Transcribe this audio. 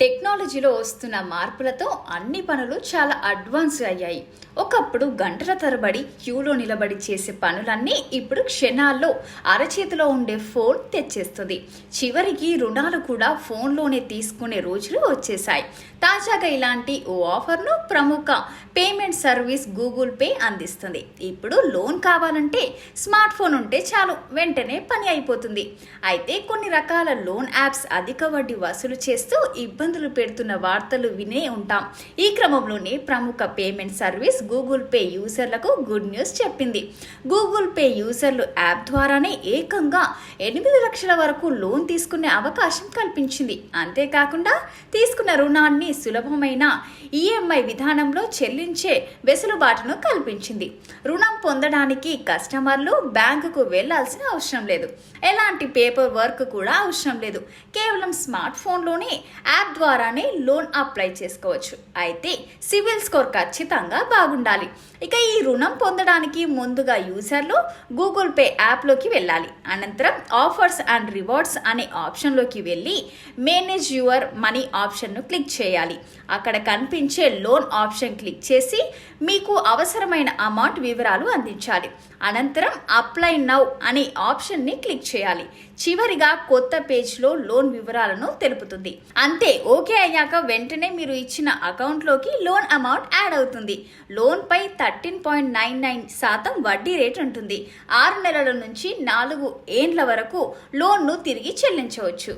టెక్నాలజీలో వస్తున్న మార్పులతో అన్ని పనులు చాలా అడ్వాన్స్ అయ్యాయి. ఒకప్పుడు గంటల తరబడి క్యూలో నిలబడి చేసే పనులన్నీ ఇప్పుడు క్షణాల్లో అరచేతిలో ఉండే ఫోన్ తెచ్చేస్తుంది. చివరికి రుణాలు కూడా ఫోన్లోనే తీసుకునే రోజులు వచ్చేసాయి తాజాగా ఇలాంటి ఓ ఆఫర్ను ప్రముఖ పేమెంట్ సర్వీస్ గూగుల్ పే అందిస్తుంది. ఇప్పుడు లోన్ కావాలంటే స్మార్ట్ ఫోన్ ఉంటే చాలు వెంటనే పని అయిపోతుంది. అయితే కొన్ని రకాల లోన్ యాప్స్ అధిక వడ్డీ వసూలు చేస్తూ ఇబ్బందులు పెడుతున్న వార్తలు వినే ఉంటాం. ఈ క్రమంలోనే ప్రముఖ పేమెంట్ సర్వీస్ గూగుల్ పే యూజర్లకు గుడ్ న్యూస్ చెప్పింది. గూగుల్ పే యూజర్లు యాప్ ద్వారానే ఏకంగా ఎనిమిది లక్షల వరకు లోన్ తీసుకునే అవకాశం కల్పించింది. అంతేకాకుండా తీసుకున్న రుణాన్ని సులభమైన ఈఎంఐ విధానంలో చెల్లించే వెసులుబాటును కల్పించింది. రుణం పొందడానికి కస్టమర్లు బ్యాంకుకు వెళ్ళాల్సిన అవసరం లేదు. ఎలాంటి పేపర్ వర్క్ కూడా అవసరం లేదు. కేవలం స్మార్ట్ ఫోన్లోనే యాప్ ద్వారానే లోన్ అప్లై చేసుకోవచ్చు. అయితే సివిల్ స్కోర్ ఖచ్చితంగా బాగుండాలి. ఇక ఈ రుణం పొందడానికి ముందుగా యూజర్లు గూగుల్ పే యాప్లోకి వెళ్ళాలి. అనంతరం ఆఫర్స్ అండ్ రివార్డ్స్ అనే ఆప్షన్లోకి వెళ్ళి మేనేజ్ యువర్ మనీ ఆప్షన్ను క్లిక్ చేయాలి. అక్కడ కనిపించే లోన్ ఆప్షన్ క్లిక్ చేసి మీకు అవసరమైన అమౌంట్ వివరాలు అందించాలి. అనంతరం అప్లై నౌ అనే ఆప్షన్ని క్లిక్ చేయాలి. చివరిగా కొత్త పేజ్లో లోన్ వివరాలను తెలుపుతుంది. అంతే ఓకే అయ్యాక వెంటనే మీరు ఇచ్చిన అకౌంట్లోకి లోన్ అమౌంట్ యాడ్ అవుతుంది. లోన్పై థర్టీన్ పాయింట్ నైన్ నైన్ శాతం వడ్డీ రేట్ ఉంటుంది. ఆరు నెలల నుంచి నాలుగు ఏండ్ల వరకు లోన్ను తిరిగి చెల్లించవచ్చు.